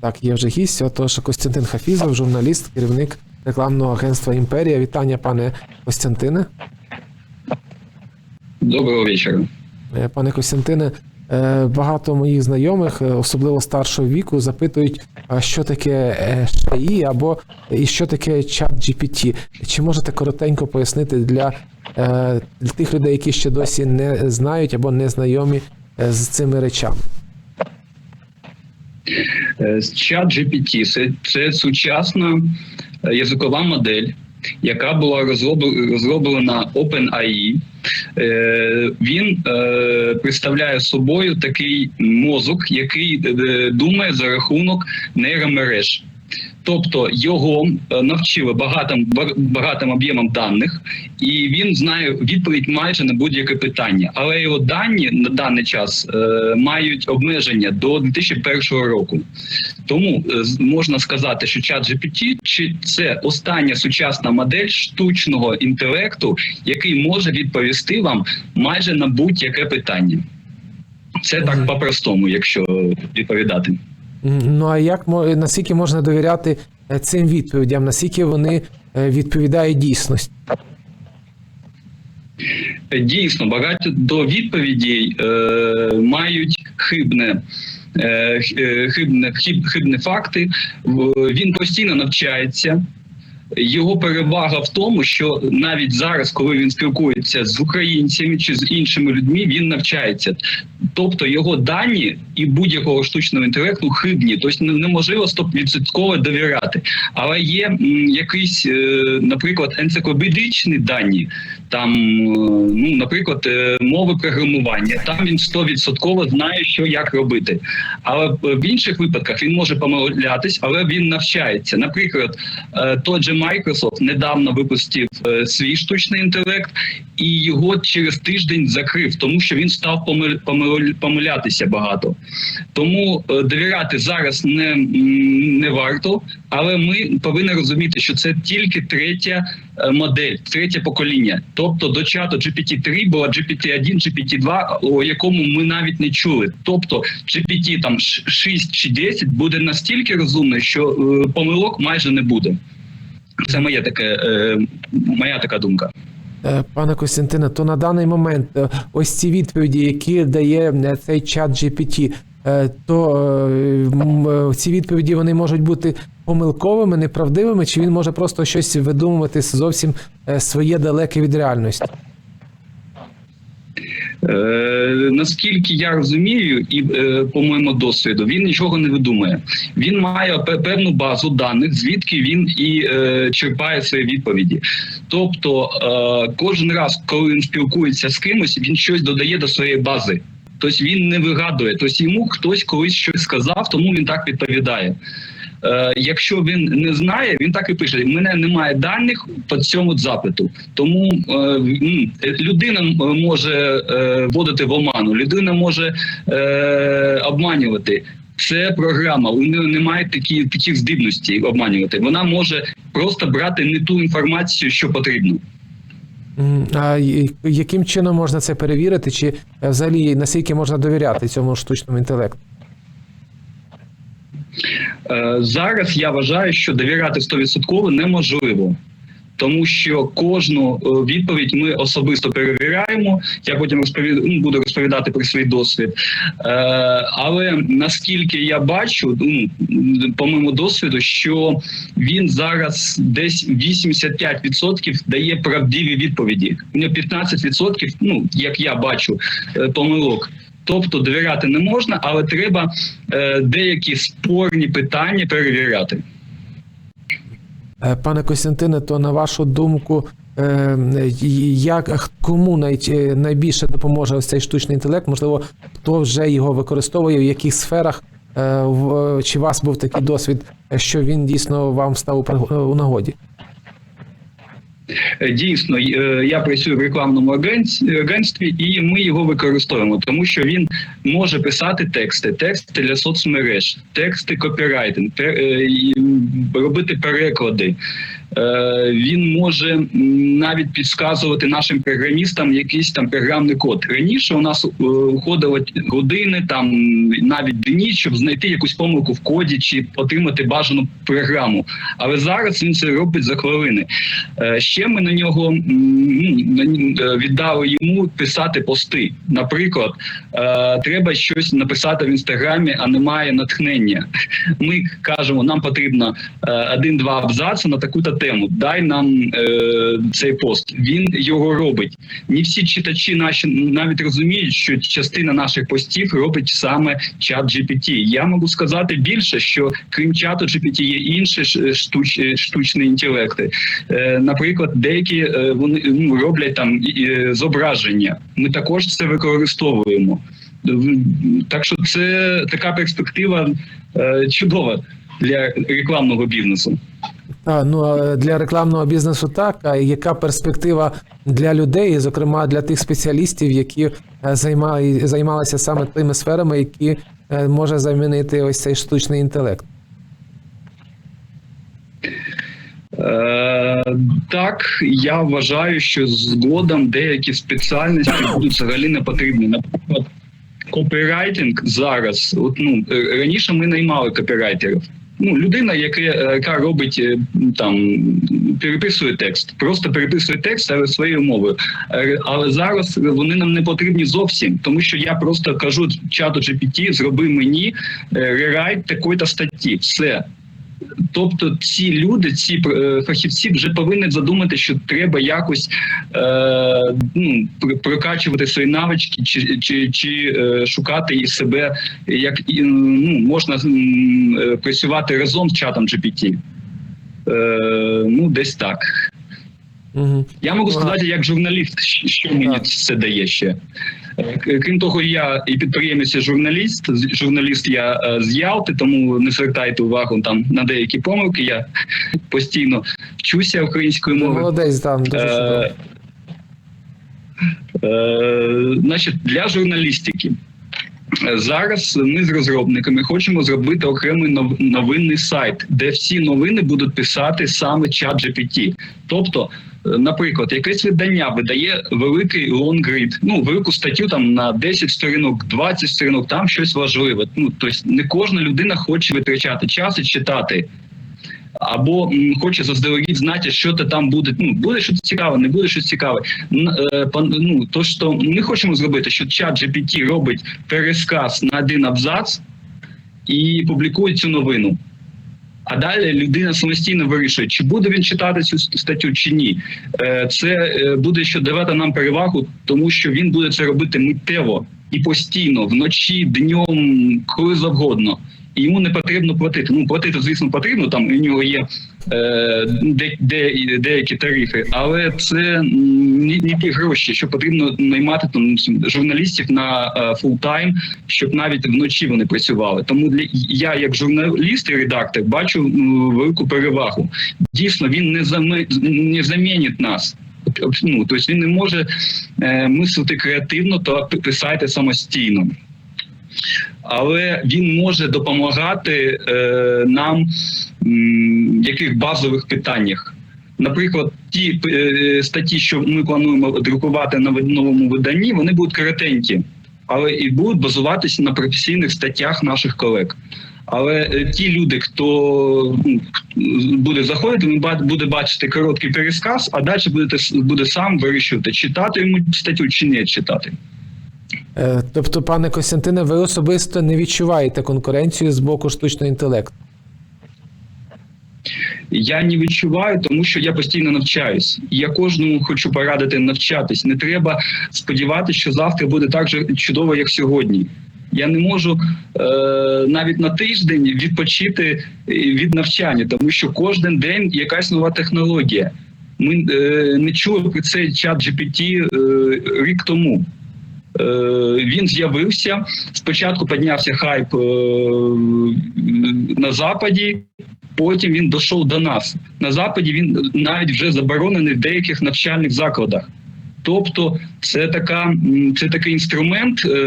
Так, є вже гість. Отож, Костянтин Хафізов, журналіст, керівник рекламного агентства Імперія. Вітання, пане Костянтине. Доброго вечора. Е, Пане Костянтине, е, багато моїх знайомих, е, особливо старшого віку, запитують, а що таке ШАІ або і що таке чат GPT. Чи можете коротенько пояснити для, для тих людей, які ще досі не знають або не знайомі з цими речами? Е, Чат GPT це, це сучасна е, язикова модель, яка була розроблена OpenAI. Е, Він представляє собою такий мозок, який думає за рахунок нейромереж. Тобто його е, навчили багатим багатим об'ємом даних, і він знає відповідь майже на будь-яке питання. Але його дані на даний час е, мають обмеження до 2001 року. Тому е, можна сказати, що чат GPT чи це остання сучасна модель штучного інтелекту, який може відповісти вам майже на будь-яке питання. Це так по-простому, якщо відповідати. Ну а як наскільки можна довіряти е, цим відповідям? Наскільки вони е, відповідають дійсності? Дійсно, багато до відповідей е, мають хибне. е, е, Хибне хиб, хибні факти. Він постійно навчається. Його перевага в тому, що навіть зараз, коли він спілкується з українцями чи з іншими людьми, він навчається. Тобто його дані і будь-якого штучного інтелекту хибні, тобто не- неможливо стовідсотково довіряти. Але є якісь, е, наприклад, енциклопедичні дані, там, е, ну, наприклад, е, мови програмування. Там він 100% знає, що як робити. Але в інших випадках він може помилятись, але він навчається. Наприклад, той же Microsoft недавно випустив свій штучний інтелект, і його через тиждень закрив, тому що він став помил- помил- помилятися багато. Тому е, довіряти зараз не, не варто, але ми повинні розуміти, що це тільки третя е, модель, третє покоління. Тобто до чату GPT-3 була GPT-1, GPT-2, о якому ми навіть не чули. Тобто GPT там ш- 6 чи 10 буде настільки розумний, що е, помилок майже не буде. Це моє таке, моя така думка. Е, Пане Костянтине, то на даний момент е, ось ці відповіді, які дає е, цей чат GPT, то ці відповіді вони можуть бути помилковими, неправдивими, чи він може просто щось видумувати зовсім своє далеке від реальності? Е, наскільки я розумію, і е, по моєму досвіду, він нічого не видумує. Він має певну базу даних, звідки він і е, черпає свої відповіді. Тобто, кожен раз, коли він спілкується з кимось, він щось додає до своєї бази. Тобто він не вигадує. Тобто йому хтось колись щось сказав, тому він так відповідає. Е, якщо він не знає, він так і пише: мене немає даних по цьому запиту. Тому е, людина може е, вводити в оману, людина може обманювати. Це програма. У неї немає такі, таких здібностей обманювати. Вона може просто брати не ту інформацію, що потрібно. А яким чином можна це перевірити? Чи взагалі наскільки можна довіряти цьому штучному інтелекту? Е, Зараз я вважаю, що довіряти 100% неможливо. Тому що кожну е, відповідь ми особисто перевіряємо. Я потім розповід... ну, буду розповідати про свій досвід. Е, але наскільки я бачу, ну, по моєму досвіду, що він зараз десь 85% дає правдиві відповіді. У нього 15%, ну як я бачу, е, помилок. Тобто довіряти не можна, але треба е, деякі спорні питання перевіряти. Е, Пане Костянтине, то на вашу думку, е, як кому най, найбільше допоможе ось цей штучний інтелект? Можливо, хто вже його використовує, в яких сферах? Чи у вас був такий досвід, що він дійсно вам став у нагоді? Дійсно, е, я працюю в рекламному агентстві, і ми його використовуємо, тому що він може писати тексти, тексти для соцмереж, тексти копірайтинг, е, робити переклади. Е, він може навіть підказувати нашим програмістам якийсь там програмний код. Раніше у нас е, уходило години, там навіть дні, щоб знайти якусь помилку в коді чи отримати бажану програму. Але зараз він це робить за хвилини. Е, Ще ми на нього ну, віддали йому писати пости. Наприклад, треба щось написати в інстаграмі, а немає натхнення. Ми кажемо, нам потрібно один-два абзаци на таку-то тему. Дай нам е, цей пост. Він його робить. Не всі читачі наші навіть розуміють, що частина наших постів робить саме чат GPT. Я можу сказати більше, що крім чату GPT є інші штуч, штучні інтелекти. Е, наприклад, деякі е, вони ну, роблять там і зображення. Ми також це використовуємо. Так що це така перспектива е, чудова для рекламного бізнесу. А, ну для рекламного бізнесу так. А яка перспектива для людей, зокрема для тих спеціалістів, які е, займали, займалися саме тими сферами, які е, може замінити ось цей штучний інтелект? Е, так, я вважаю, що згодом деякі спеціальності будуть взагалі не потрібні. Наприклад, копірайтинг зараз. От, ну, раніше ми наймали копірайтерів. Ну, людина, яка, яка робить е, там, переписує текст, просто переписує текст своєю мовою. Е, Але зараз вони нам не потрібні зовсім, тому що я просто кажу чату GPT, зроби мені е, рерайт такої-то статті. Все. Тобто, ці люди, ці е, фахівці вже повинні задумати, що треба якось е, ну, прокачувати свої навички, чи, чи, чи е, шукати і себе, як і, ну, можна е, працювати разом з чатом GPT. Е, ну, десь так. Угу. Я можу сказати, як журналіст, що- що мені це дає ще. Е, Крім того, я і підприємець, і журналіст. Журналіст я е, з Ялти, тому не звертайте увагу там на деякі помилки. Я постійно вчуся української мови. Молодець там дуже чудово. Е, Значить, для журналістики. Зараз ми з розробниками хочемо зробити окремий новинний сайт, де всі новини будуть писати саме чат GPT. Тобто, наприклад, якесь видання видає великий лонгрид, ну велику статтю там на 10 сторінок, 20 сторінок, там щось важливе. Ну тобто не кожна людина хоче витрачати час і читати або хоче заздалегідь знати, що то там буде. Ну буде щось цікаве, не буде щось цікаве. Е, Ну то що ми хочемо зробити, що чат GPT робить пересказ на один абзац і публікує цю новину. А далі людина самостійно вирішує, чи буде він читати цю статтю, чи ні. Е, Це е, буде ще давати нам перевагу, тому що він буде це робити миттєво і постійно, вночі, днем, коли завгодно. Йому не потрібно платити. Ну, платити, звісно, потрібно. Там у нього є е, де, де, деякі тарифи, але це не, не ті гроші, що потрібно наймати там журналістів на е, фултайм, щоб навіть вночі вони працювали. Тому для я, як журналіст і редактор, бачу велику перевагу. Дійсно, він не заме, не замінить нас. Ну, тобто він не може е, мислити креативно та писати самостійно. Але він може допомагати е, нам в яких базових питаннях. Наприклад, ті е, статті, що ми плануємо друкувати на новому виданні, вони будуть коротенькі, але і будуть базуватися на професійних статтях наших колег. Але е, ті люди, хто ну, буде заходити, він буде бачити короткий пересказ, а далі буде, буде сам вирішувати, читати йому статтю чи не читати. Е, Тобто, пане Костянтине, ви особисто не відчуваєте конкуренцію з боку штучного інтелекту. Я не відчуваю, тому що я постійно навчаюсь. Я кожному хочу порадити навчатись. Не треба сподіватися, що завтра буде так же чудово, як сьогодні. Я не можу е, навіть на тиждень відпочити е, від навчання, тому що кожен день якась нова технологія. Ми е, не чули про цей чат GPT е, рік тому. Е, він з'явився. Спочатку піднявся хайп е, на Западі, потім він дійшов до нас. На Западі він навіть вже заборонений в деяких навчальних закладах. Тобто, це така це такий інструмент, е,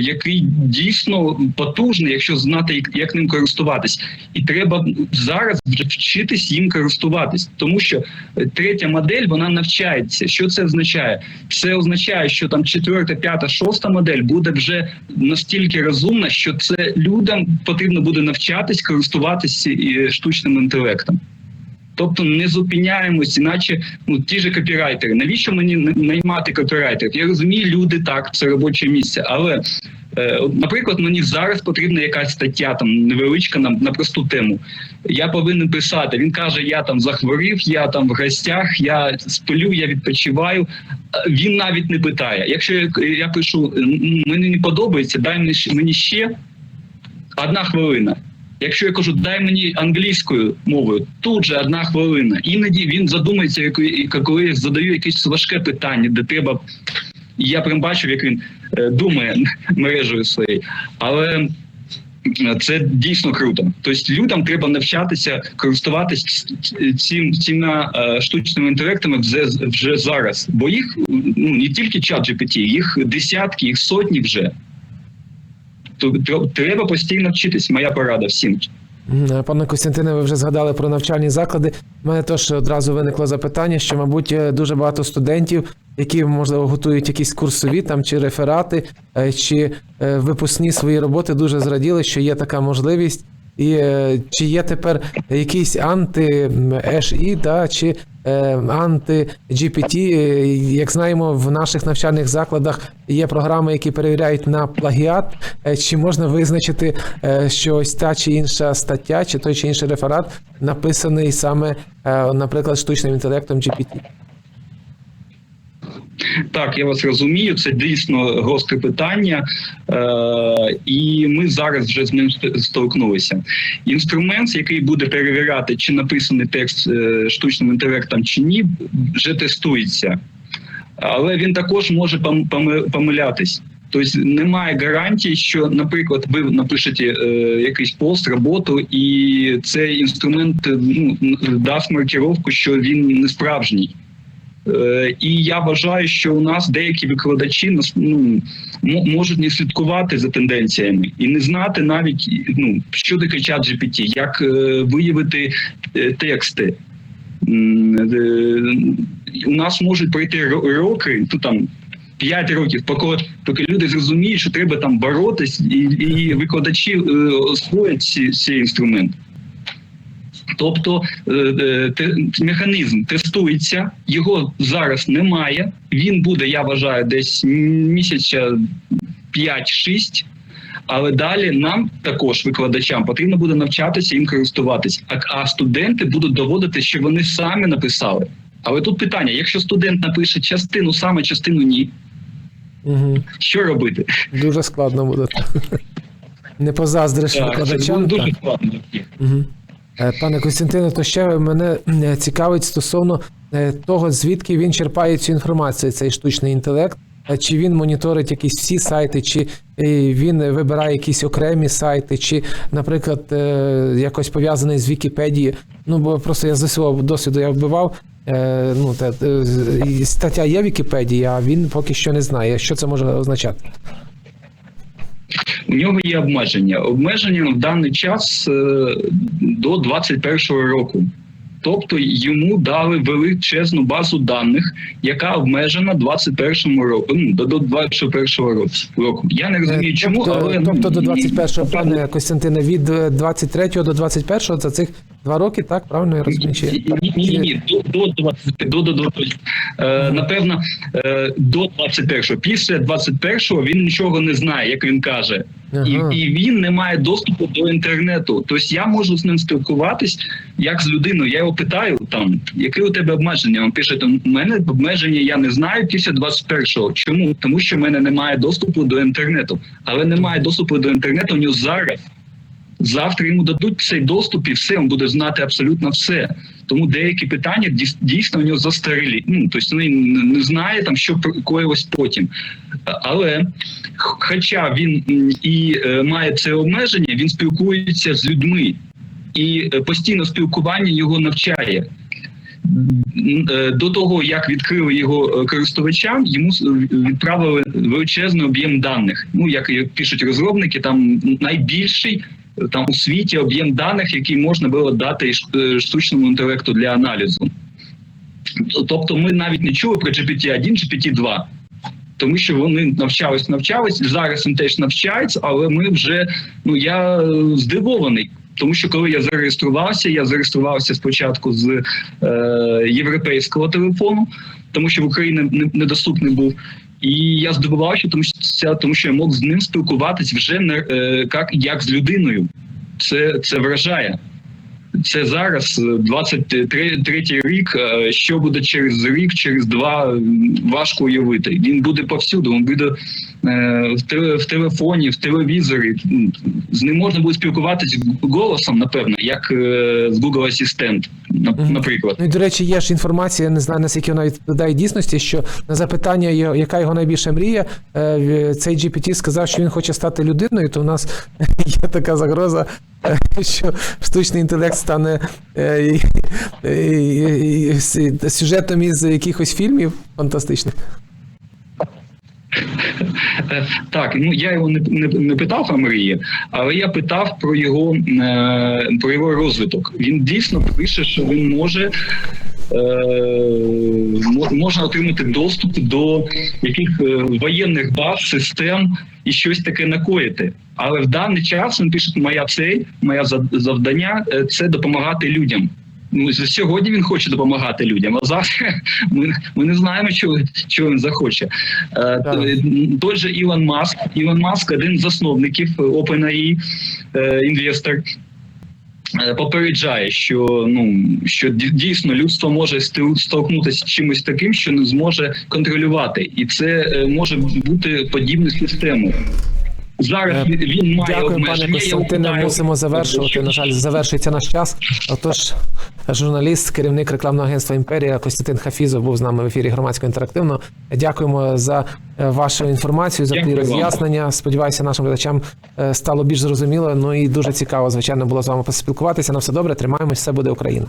який дійсно потужний, якщо знати, як, ним користуватись, і треба зараз вже вчитись їм користуватись, тому що е, третя модель вона навчається. Що це означає? Це означає, що там четверта, п'ята, шоста модель буде вже настільки розумна, що це людям потрібно буде навчатись користуватися штучним інтелектом. Тобто не зупиняємось, іначе ну ті ж копірайтери. Навіщо мені наймати копірайтерів? Я розумію, люди так, це робоче місце, але. е, Наприклад, мені зараз потрібна якась стаття там невеличка на, на просту тему. Я повинен писати. Він каже: я там захворів, я там в гостях, я сплю, я відпочиваю. Він навіть не питає. Якщо я, я пишу, мені не подобається, дай мені ще одна хвилина. Якщо я кажу, дай мені англійською мовою, тут же одна хвилина. Іноді він задумається, коли я задаю якесь важке питання, де треба. І я прям бачив, як він е, думає мережею своєю. Але це дійсно круто. Тобто людям треба навчатися користуватися цим цими е, штучними інтелектами вже, вже зараз. Бо їх ну не тільки чат GPT, їх десятки, їх сотні вже. Треба постійно вчитись. Моя порада всім. Пане Костянтине, ви вже згадали про навчальні заклади. У мене теж одразу виникло запитання, що, мабуть, е, дуже багато студентів, які можливо готують якісь курсові там чи реферати, е, чи е, випускні свої роботи, дуже зраділи, що є така можливість. І е, чи є тепер якийсь анти-HI, да, чи е, анти-GPT? Е, Як знаємо, в наших навчальних закладах є програми, які перевіряють на плагіат. Е, Чи можна визначити, е, що ось та чи інша стаття, чи той чи інший реферат написаний саме, е, наприклад, штучним інтелектом GPT? Так, я вас розумію. Це дійсно гостре питання, е, і ми зараз вже з ним столкнулися. Інструмент, який буде перевіряти, чи написаний текст е, штучним інтелектом чи ні, вже тестується, але він також може пом- помилятись. Тобто немає гарантії, що, наприклад, ви напишете е, якийсь пост, роботу, і цей інструмент е, ну, дасть маркировку, що він не справжній. Е, І я вважаю, що у нас деякі викладачі ну, можуть не слідкувати за тенденціями і не знати навіть ну, що таке чат GPT, як е, виявити е, тексти. У нас можуть пройти роки, ну там 5 років, поки, поки люди зрозуміють, що треба там боротись, і, і викладачі освоять цей інструмент. Тобто е, е, механізм тестується, його зараз немає. Він буде, я вважаю, десь місяця 5-6. Але далі нам також викладачам потрібно буде навчатися їм користуватись. А, студенти будуть доводити, що вони самі написали. Але тут питання: якщо студент напише частину саме, частину ні, Угу. що робити? Дуже складно буде. Не позаздриш Так, це буде дуже складно. Угу. Пане Костянтине, то ще мене цікавить стосовно е, того, звідки він черпає цю інформацію, цей штучний інтелект. Е, Чи він моніторить якісь всі сайти, чи е, він вибирає якісь окремі сайти, чи, наприклад, е, якось пов'язаний з Вікіпедією. Ну, бо просто я з свого досвіду я вбивав. е, Ну, та, е, стаття є в Вікіпедії, а він поки що не знає, що це може означати. У нього є обмеження. Обмеження в даний час е, до 21-го року. Тобто йому дали величезну базу даних, яка обмежена 21-му року. Ну, до, до 21-го року. Я не розумію, Е, чому, тобто, але тобто до ну, 21-го, пане Костянтине, від е, 23-го до 21-го це цих два роки, так? Правильно я розумію? Ні, ні, ні, ні, до, до 20, до, до, до, е, напевно, е, до 21-го. Після 21-го він нічого не знає, як він каже. Ага. І, і він не має доступу до інтернету. Тобто я можу з ним спілкуватись як з людиною. Я його питаю там, яке у тебе обмеження? Він пише: там у мене обмеження я не знаю після 21-го. Чому? Тому що в мене немає доступу до інтернету, але немає доступу до інтернету у нього зараз. Завтра йому дадуть цей доступ і все, він буде знати абсолютно все. Тому деякі питання дійс- дійсно у нього застарілі. Ну тобто він не знає там, що коїлось потім. Але хоча він і е, має це обмеження, він спілкується з людьми, і е, постійно спілкування його навчає. е, до того, як відкрили його користувачам, йому відправили величезний об'єм даних. Ну як, пишуть розробники, там найбільший там у світі об'єм даних, який можна було дати е, штучному інтелекту для аналізу. Тобто, ми навіть не чули про GPT-1, GPT-2. Тому що вони навчались, навчались, зараз він теж навчається, але ми вже ну я е, здивований. Тому що коли я зареєструвався, я зареєструвався спочатку з е, європейського телефону, тому що в Україні недоступний був. І я здивувався, тому що тому, що я мог з ним спілкуватись вже не е, як, як з людиною. Це, це вражає. Це зараз е, 23 рік. е, Що буде через рік, через два важко уявити. Він буде повсюду. Він буде е, в, теле, в телефоні, в телевізорі. З ним можна буде спілкуватись голосом, напевно, як е, з Google Assistant. Наприклад. Ну і до речі, є ж інформація, не знаю наскільки вона відповідає дійсності, що на запитання, яка його найбільша мрія, е, цей GPT сказав, що він хоче стати людиною, то в нас є така загроза, е, що штучний інтелект стане е, сюжетом із якихось фільмів фантастичних. Е, Так, ну я його не, не, не питав про мрії, але я питав про його е, про його розвиток. Він дійсно пише, що він може. Е, можна отримати доступ до яких воєнних баз, систем і щось таке накоїти. Але в даний час він пише: моя цель, за- завдання це допомагати людям. Ну, сьогодні він хоче допомагати людям, а завтра ми, ми не знаємо, чого, чого він захоче. Е, той же Ілон Маск. Ілон Маск один з засновників е, OpenAI, е, інвестор. Попереджає, що ну що дійсно людство може столкнутися з чимось таким, що не зможе контролювати, і це може бути подібною системою. Зараз Е, він- має Дякую, пане обмеження. Костянтине. Мусимо завершувати. На жаль, завершується наш час. Отож, журналіст, керівник рекламного агентства Імперія Костянтин Хафізов був з нами в ефірі громадського інтерактивного. Дякуємо за е, вашу інформацію, за ті роз'яснення. Сподіваюся, нашим глядачам е, стало більш зрозуміло. Ну і дуже цікаво, звичайно, було з вами поспілкуватися. На все добре, тримаємось, все буде Україна.